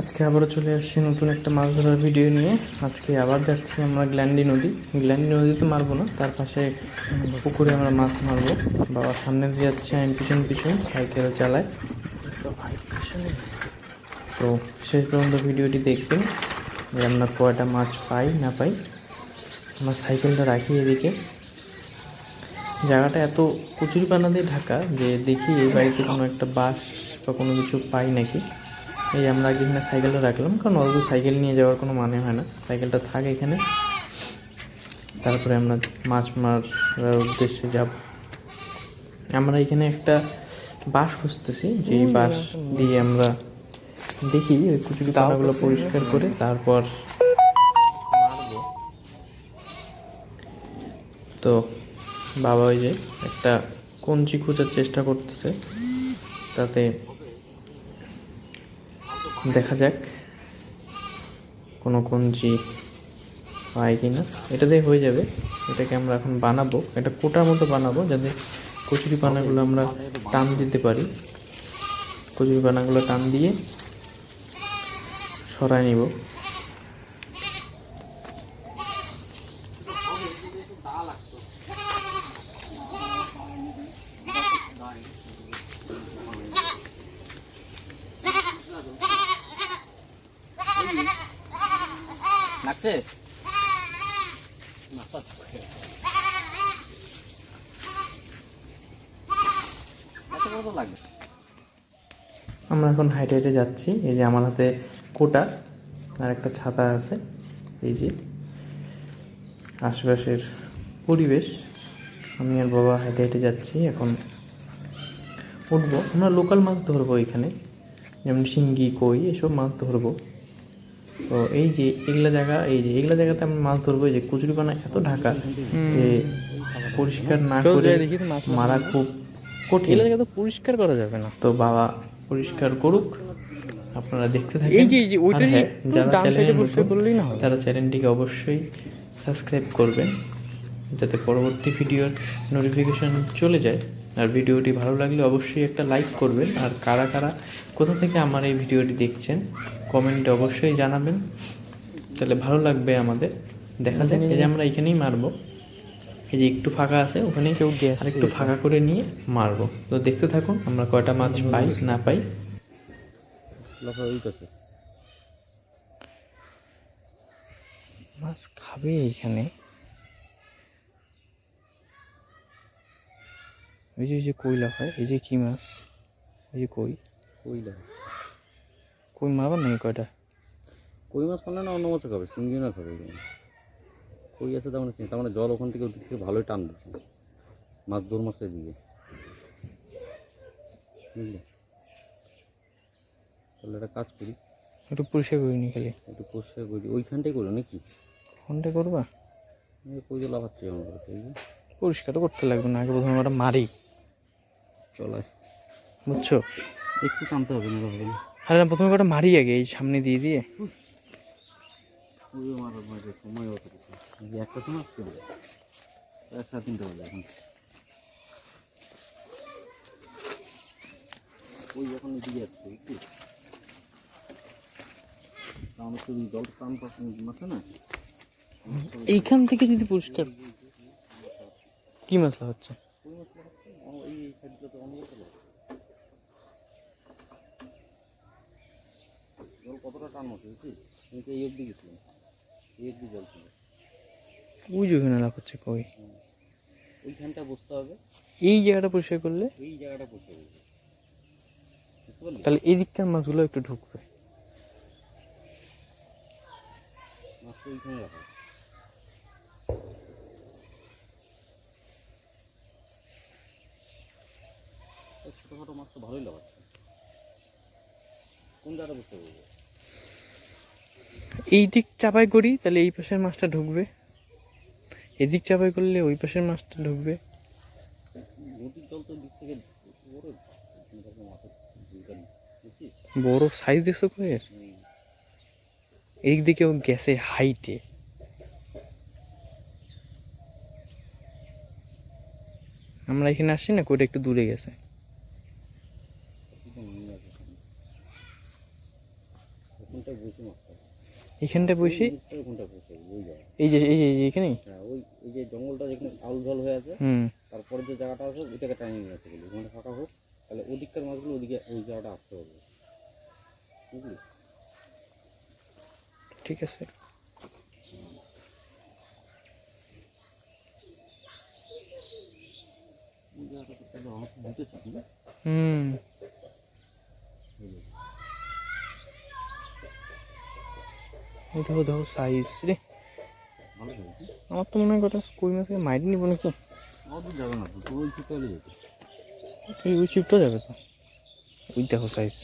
আজকে আবারও চলে আসছি নতুন একটা মাছ ধরার ভিডিও নিয়ে। আজকে আবার যাচ্ছি আমরা গ্ল্যান্ডি নদী। গ্ল্যান্ডি নদীতে মারবো না, তার পাশে পুকুরে আমরা মাছ মারবো। বাবা, সামনে দিয়ে যাচ্ছে আমি পিছন পিছন, সাইকেল চালায়। তো শেষ পর্যন্ত ভিডিওটি দেখবেন, যে আমরা কয়টা মাছ পাই, না পাই। আমরা সাইকেলটা রাখি এদিকে। জায়গাটা এত কচুরিপানা দিয়ে ঢাকা যে দেখি এই বাড়িতে কোনো একটা বাস বা কোনো কিছু পাই নাকি। এই আমরা আগে এখানে সাইকেলটা রাখলাম কারণ অল্প সাইকেল নিয়ে যাওয়ার কোনো মানে হয় না। সাইকেলটা থাকে এখানে। তারপরে আমরা মাছ মারার উদ্দেশ্যে যাব। আমরা এখানে একটা বাঁশ খুঁজতেছি যে বাঁশ দিয়ে আমরা দেখি ওই কুচুরি পানাগুলো পরিষ্কার করে তারপর তো বাবা ওই যে একটা কঞ্চি খোঁজার চেষ্টা করতেছে তাতে দেখা যাক কোনো কঞ্চি পাই কি না এটা দিয়ে হয়ে যাবে। এটাকে আমরা এখন বানাবো। এটা কোটার মতো বানাবো যাতে কচুরি পানাগুলো আমরা টান দিতে পারি। কচুরি পানাগুলো টান দিয়ে সরাই নিব। লাগবে আমরা এখন হাইটে হাইটে যাচ্ছি। এই যে আমার হাতে কোটা আর একটা ছাতা আছে, এই যে। আশেপাশের পরিবেশ। আমি আর বাবা হাইটে হাইটে যাচ্ছি, এখন উঠবো। আমরা লোকাল মাছ ধরবো এখানে। যেমন শিঙ্গি, কই, এসব মাছ ধরবো। তো এই যে এগুলা জায়গা এই যে এগুলা জায়গাতে আমি মাছ ধরবো যে কচুরিপানা এত ঢাকা যে পরিষ্কার না করে মারা। খুব কঠিন। এগুলো জায়গা তো পরিষ্কার করা যাবে না। তো বাবা পরিষ্কার করুক আপনারা দেখতে থাকেন। এই যে এই যে হ্যাঁ, যারা চ্যানেলে না তারা চ্যানেলটিকে অবশ্যই সাবস্ক্রাইব করবেন যাতে পরবর্তী ভিডিওর নোটিফিকেশন চলে যায়। আর ভিডিওটি ভালো লাগলে অবশ্যই একটা লাইক করবেন। আর কারা কারা কোথা থেকে আমার এই ভিডিওটি দেখছেন কমেন্টে অবশ্যই জানাবেন। তাহলে ভালো লাগবে আমাদের। দেখা যাক এই যে আমরা এখানেই মারবো। এই যে একটু ফাঁকা আছে ওখানে কেউ গ্যাস আর একটু ফাঁকা করে নিয়ে মারবো। তো দেখতে থাকুন আমরা কয়টা মাছ পাই না পাই। ওই মাছ খাবে এখানে। এই যে এই যে কই লাফায় এই যে কি মাছ? এই যে কই? কইলা কই মারবার নাকি কয়টা? কই মাছ পারলে না অন্য মাছও খাবে সিঙ্গি না খাবে। কই আছে তার মানে সিঙ্গি- তার মানে জল ওখান থেকে ওদিক থেকে ভালোই টান দিচ্ছে। মাছ দৌড় মাছের দিকে বুঝলে? তাহলে একটা কাজ করি। একটু পরিষ্কার করে নি খালি। একটু পরিষ্কার করি ওইখানটাই করো নাকি? ফোনটা করবা? এই কই তো লাফাচ্ছে আমার কাছে এই যে পরিষ্কার করতে লাগবে না আগে প্রথমে আমরা মারি। চলায় বুঝছ? একটু টানতে হবে না না প্রথমে কটা মারি আগে এই সামনে দিয়ে দিয়ে। সময় একটা তিনটে বাজে এখন। ওই এখন এদিকে যাচ্ছে একটু আমার তো জল টান পাচ্ছে মাথা না? এইখান থেকে যদি পরিষ্কার কি মশলা হচ্ছে? এই সাইডটা তো অনেক জল কতটা টান মতো বুঝছিস আমি তো এই অবধি গেছিলাম। এই অবধি জল ছিল ওই যে ওখানে করছে কই? ওইখানটা বসতে হবে। এই জায়গাটা পরিষ্কার করলে? এই জায়গাটা পরিষ্কার হবে তাহলে এই দিককার মাছগুলো একটু ঢুকবে। মাছটা ওইখানে রাখা এই ছোটোখাটো মাছ তো ভালোই লাগাচ্ছে কোন জায়গাটা বসতে হবে এই দিক চাপাই করি, তাহলে এই পাশের মাছটা ঢুকবে। এদিক চাপাই করলে ওই পাশের মাছটা ঢুকবে। বড় সাইজ দেখছ হুম। এই গেছে হাইটে আমরা এখানে আসছি না কোটা একটু দূরে গেছে। আসে ওখানটায় বসে? এখানটায় বসে এই যে এই যে এখানেই হ্যাঁ ওই এই যে জঙ্গলটা যেখানে আউল ঝল হয়ে আছে হুম। তারপরে যে জায়গাটা আছে ওইটাকে টানিয়ে নিয়ে আসতে গেলে ওখানে ফাঁকা হোক তাহলে ওদিককার মাছগুলো ওদিকে ওই জায়গাটা আসতে হবে। বুঝলি? ঠিক আছে। হুম। দেখো দেখো সাইজ রে। আমার তো মনে হয় কটা কই মাছকে মাইরে নিব নাকি? যাবে না ওই চিপটা এই ওই চিপটা যাবে তো। ওই দেখো সাইজ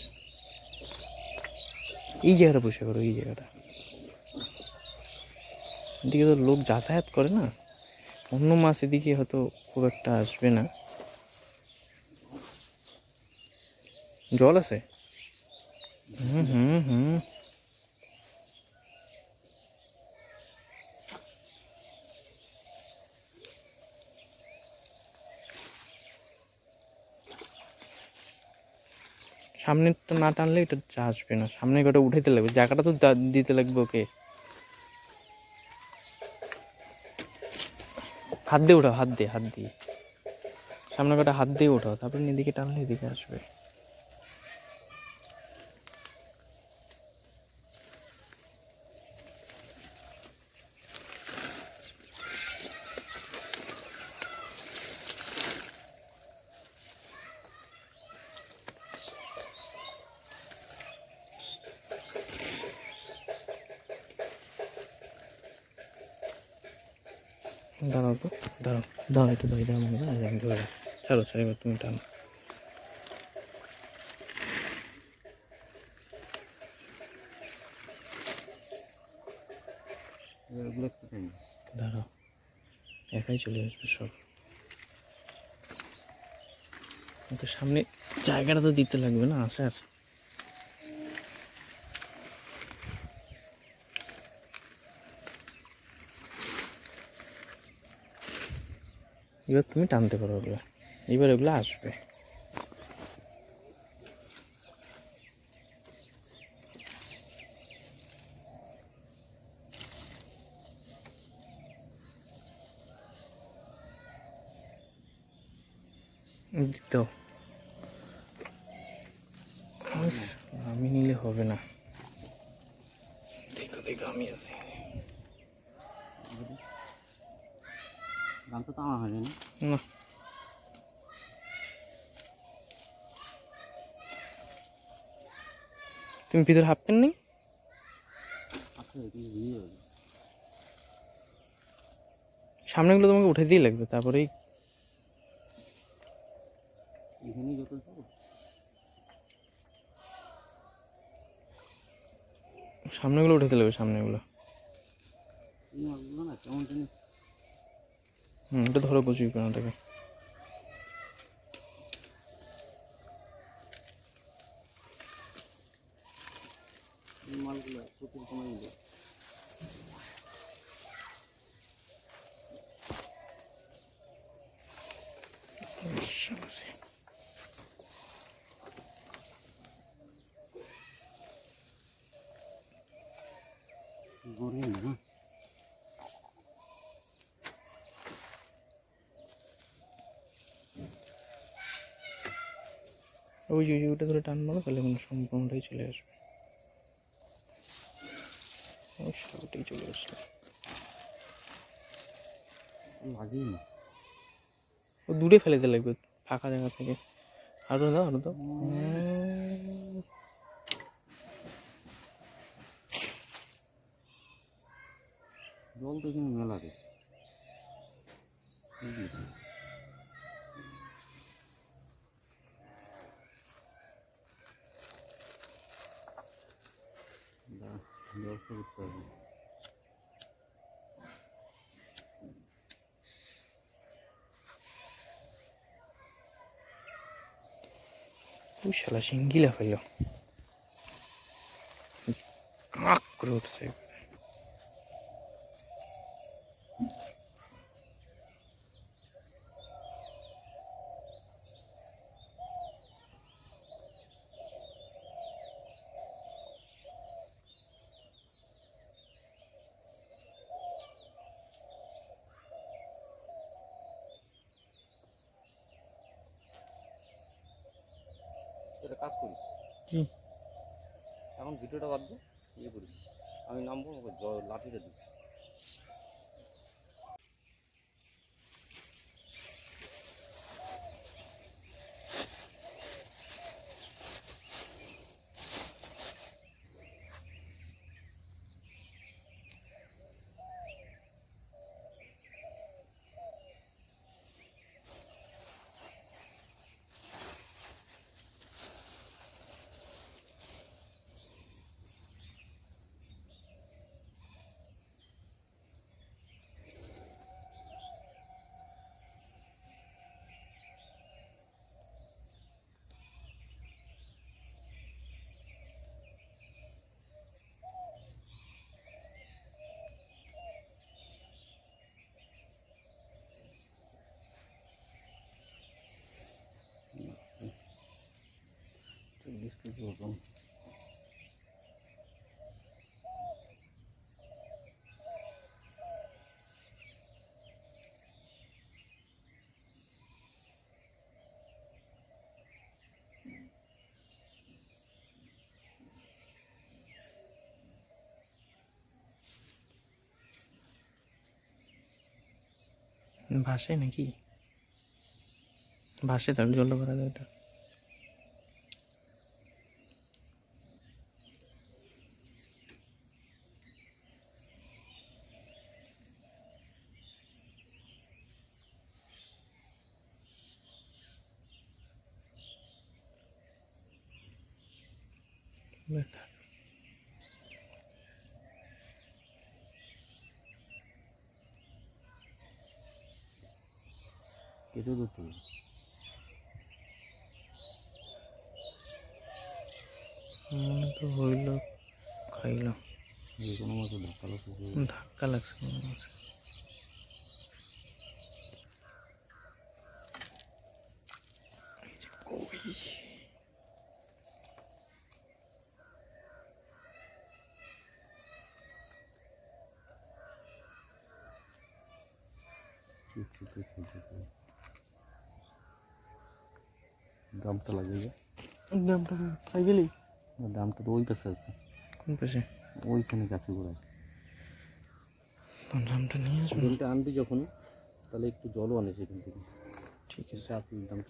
এই জায়গাটা বসে করো, এই জায়গাটা। এদিকে তো লোক যাতায়াত করে না। অন্য মাছ এদিকে হয়তো খুব একটা আসবে না। জল আছে? হুম হুম হুম। সামনেরটা না টানলে এটা আসবে না। সামনে কটা উঠাইতে লাগবে, জায়গাটা তো দিতে লাগবে ওকে। হাত দিয়ে উঠাও, হাত দিয়ে হাত দিয়ে। সামনে কটা হাত দিয়ে উঠাও, তারপরে এদিকে টানলে এদিকে আসবে দাঁড়াও তো দাঁড়াও একটু ধরে মনে হয় আমি ধরে ছাড়ো ছাড়ো এবার তুমি টানো। দাঁড়াও একাই চলে আসবে সব। সামনে জায়গাটা তো দিতে লাগবে না আসার। এবার তুমি টানতে পারো ওগুলো। এবার ওগুলো আসবে। দাও আমি নিলে হবে না। দেখো দেখো, আমি আছি। গান তো টানা হয়নি না না। তুমি ভিতরে হাফ প্যান্ট নেই সামনেগুলো তোমাকে উঠে দিয়ে লাগবে তারপরেই এখানেই যত যাব সামনেগুলো উঠে লাগবে সামনেগুলো। না কেমন জানি হুম এটা ধরো বুঝবি ওটাকে এই মাছগুলো প্রচুর কমে গেছে গড়ে না ওই যে ওটা ধরে টান মারো তাহলে মানে সম্পূর্ণটাই চলে আসবে। ওটাই চলে আসলো। ও দূরে ফেলে দিতে লাগবে ফাঁকা জায়গা থেকে। আরও দাও আরও দাও। জল তো এখানে মেলা ব্যবস্থা করতে হবে ওই শালা সিঙ্গিলা ফেললো কাক কাজ করিস। কি? এখন ভিডিওটা বাদ দিয়ে ইয়ে করিস। আমি নামবো লাঠিটা দিস। ওজন ভাসে নাকি? ভাসে তাহলে জলটা ভরা যায় ওটা ব্যথা কেটে তো তুই মনে তো হইল খাইলাম। যে কোনো ধাক্কা লাগছে। ধাক্কা লাগছে মনে হয়। এই যে কই দামটা লাগে যে দামটা খাই গেলি? দামটা তো ওই পাশে আছে। কোন পাশে? ওইখানে কাছে ঘোরায় দামটা নিয়ে আসব। জলটা আনবি যখন তাহলে একটু জলও আনিস এখান থেকে। ঠিক আছে। চাপ দাম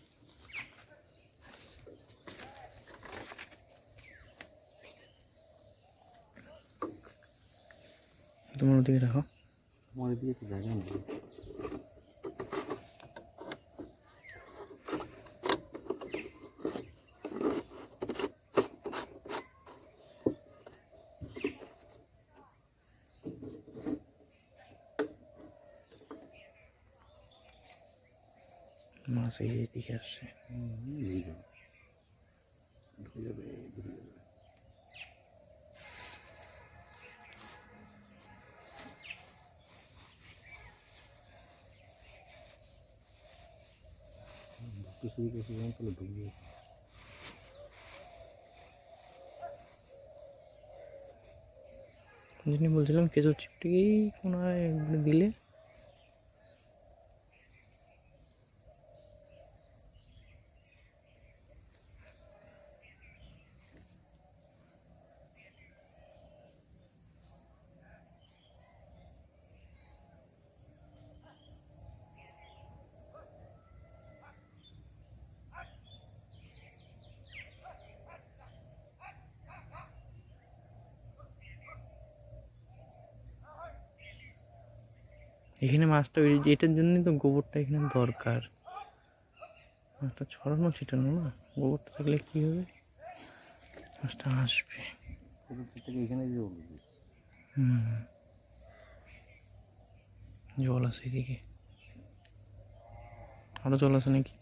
তোমার ওদিকে রাখো। আমার দিয়ে তো জায়গা নেই। মাছ এই যে এদিকে আসছে। যিনি বলছিলাম কেঁচোর চিপটিকেই মনে হয় দিলে এখানে মাছটা ওই এটার জন্যই তো গোবরটা এখানে দরকার। মাছটা ছড়ানো ছিটানো না গোবরটা থাকলে কী হবে? মাছটা আসবে। হুম। জল আছে এদিকে। আরও জল আছে নাকি?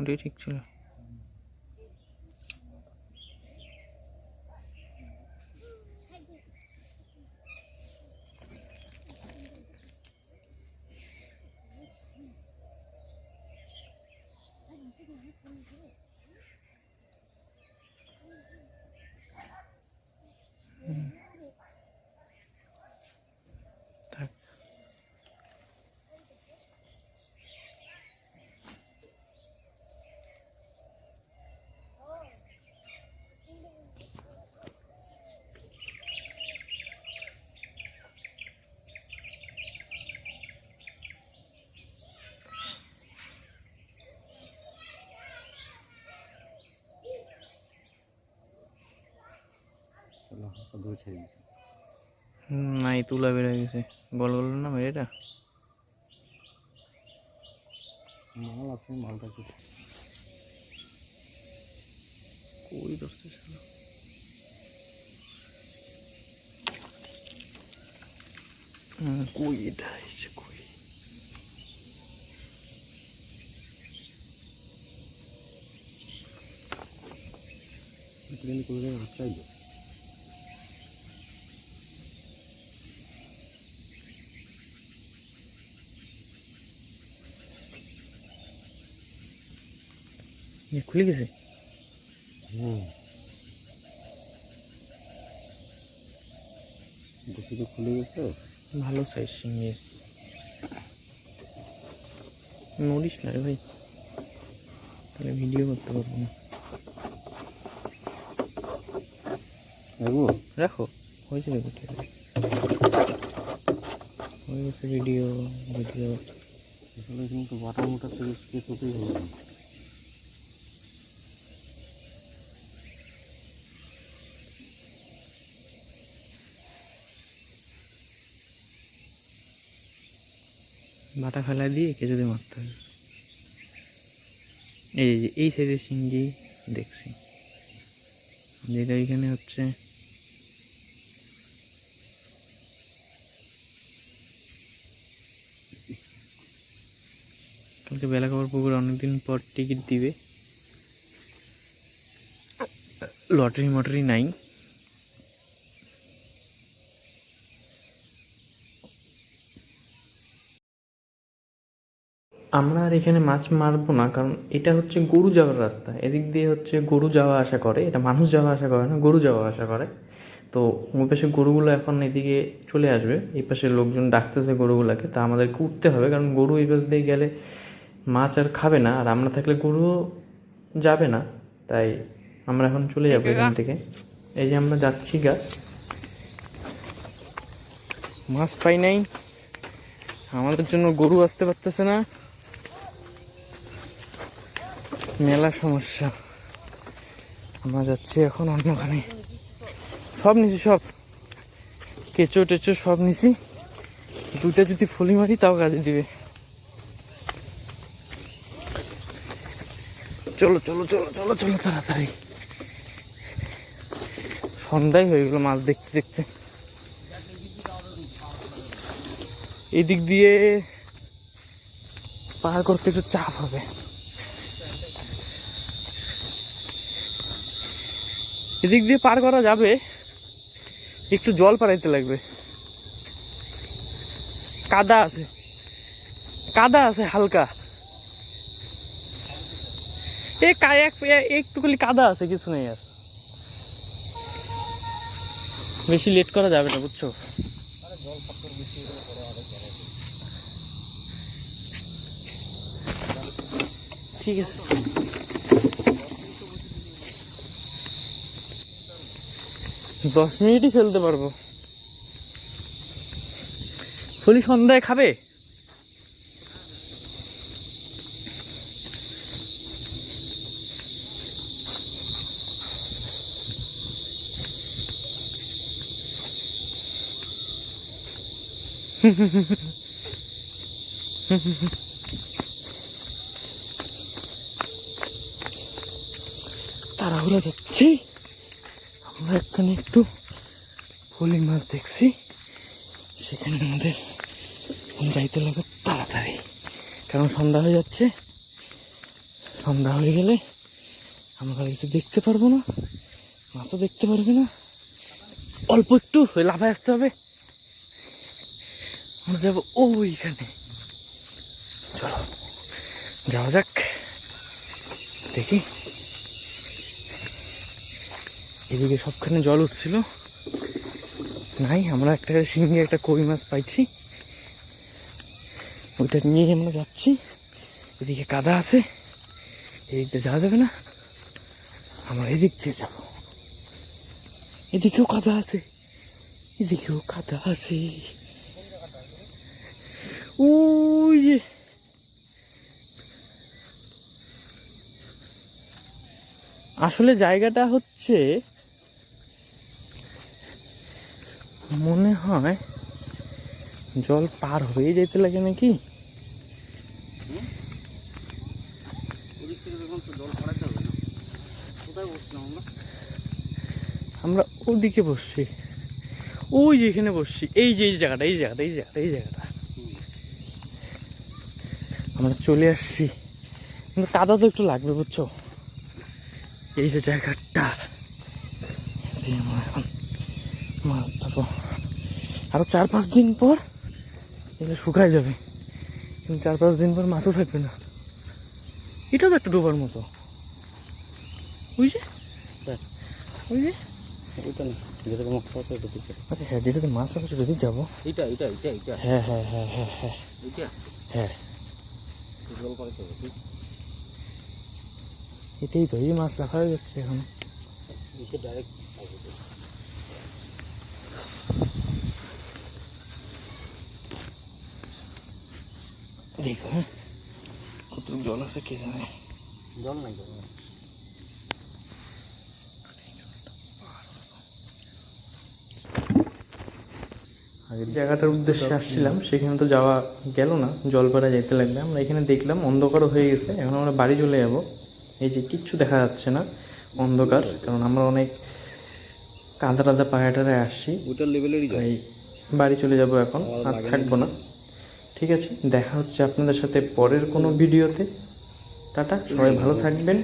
ওটাই ঠিক ছিল। দূরে ছেড়ে হুম, নাই তুলা বেড়ে গেছে। বলল না মেরেটা মাল আছে মালটা কি কই দোস্ত ছিল কই এটা? এসে কই? করে আটকাই খুলে গেছে খুলে গেছে ভালো সাইজ সিঙ্গের নড়িস না রে ভাই তাহলে ভিডিও করতে পারব না রাখো হয়েছে দেখো ঠিক আছে হয়ে গেছে ভিডিও ভিডিও কিন্তু বাটা মোটা থেকে কিছুতেই হলো না বাটা ফেলা দিয়ে কিছুতে মারতে হবে এই যে, এই সাইজের সিঙ্গি দেখছি। যেটা এখানে হচ্ছে কালকে বেলা খাবার পুকুরে অনেকদিন পর টিকিট দিবে। লটারি মটারি নাই। আমরা আর এখানে মাছ মারবো না কারণ এটা হচ্ছে গরু যাওয়ার রাস্তা। এদিক দিয়ে হচ্ছে গরু যাওয়া আসা করে এটা মানুষ যাওয়া আসা করে না গরু যাওয়া আসা করে। তো ওই পাশে গরুগুলো এখন এদিকে চলে আসবে এই পাশে লোকজন ডাকতেছে গরুগুলোকে তা আমাদেরকে উঠতে হবে কারণ গরু এই পাশ দিয়ে গেলে মাছ আর খাবে না আর আমরা থাকলে গরুও যাবে না। তাই আমরা এখন চলে যাব এখান থেকে। এই যে আমরা যাচ্ছি গা। মাছ পাই নাই। আমাদের জন্য গরু আসতে পারতেছে না। মেলা সমস্যা। আমরা যাচ্ছি এখন অন্যখানে। সব নিছি, সব। কেঁচো টেচো সব নিছি। দুইটা যদি ফলি মারি, তাও কাজে দিবে। চলো চলো চলো চলো চলো, তাড়াতাড়ি। সন্ধ্যায় হয়ে গেলো মাছ দেখতে দেখতে। এদিক দিয়ে পার করতে একটু চাপ হবে। এদিক দিয়ে পার করা যাবে, একটু জল পাড়াইতে লাগবে। কাদা আছে। কাদা আছে হালকা। এ কা- এক এ- একটু খালি কাদা আছে, কিছু নেই আর। বেশি লেট করা যাবে না, বুঝছ? ঠিক আছে। দশ মিনিটই ফেলতে পারব। ফুলি সন্ধ্যায় খাবে? তাড়াহুড়া যাচ্ছি। আমরা এখানে একটু ফলি মাছ দেখছি। সেখানে আমাদের যাইতে লাগবে তাড়াতাড়ি। কারণ সন্ধ্যা হয়ে যাচ্ছে। সন্ধ্যা হয়ে গেলে আমরা কিছু দেখতে পারব না। মাছও দেখতে পারবে না। অল্প একটু লাফায় আসতে হবে। আমরা যাব ওইখানে। চলো, যাওয়া যাক। দেখি। এদিকে সবখানে জল উঠছিল। নাই, আমরা একটা সিঙ্গে একটা কই মাছ পাইছি। ওইটা নিয়ে আমরা যাচ্ছি। এদিকে কাদা আছে। এদিক দিয়ে যাওয়া যাবে না। আমরা এদিক দিয়ে যাব। এদিকেও কাদা আছে। এদিকেও কাদা আছে। ওই যে। আসলে জায়গাটা হচ্ছে মনে হয় জল পার হয়ে যেতে লাগে নাকি? আমরা ওদিকে বসছি। ওই যে এখানে বসছি। এই যে, এই জায়গাটা এই জায়গাটা এই জায়গাটা এই জায়গাটা। আমরা চলে আসছি। কিন্তু কাদা তো একটু লাগবে, বুঝছ? এই যে জায়গাটা। দিয়ে আমরা এখন মাছ ধরবো আরও চার পাঁচ দিন পর এগুলো শুকায় যাবে। কিন্তু চার পাঁচ দিন পর মাছও থাকবে না। এটা তো একটা ডোবার মতো। ওই যে ব্যাস। ওই যে। ওইটা না যেরকম মাছ পাওয়া এটা আরে হ্যাঁ যেটাতে মাছ আছে যাব। এইটা এইটা এইটা এইটা হ্যাঁ হ্যাঁ হ্যাঁ হ্যাঁ হ্যাঁ। এইটা হ্যাঁ। এটাই তো এই মাছ রাখা হয়ে যাচ্ছে এখন। ডাইরেক্ট দেখো হ্যাঁ? কত জল আছে কে জানে? জল নাই তো। আগের জায়গাটার উদ্দেশ্যে আসছিলাম সেখানে তো যাওয়া গেল না জলপাড়া যেতে লাগবে। আমরা এখানে দেখলাম অন্ধকারও হয়ে গেছে এখন আমরা বাড়ি চলে যাব। এই যে কিচ্ছু দেখা যাচ্ছে না অন্ধকার কারণ আমরা অনেক কাদা টাদা টায়ে আসছি। লেভেলেরই বাড়ি চলে যাব এখন আর থাকব না। ঠিক আছে দেখা হচ্ছে আপনাদের সাথে পরের কোনো ভিডিওতে। টাটা সবাই ভালো থাকবেন।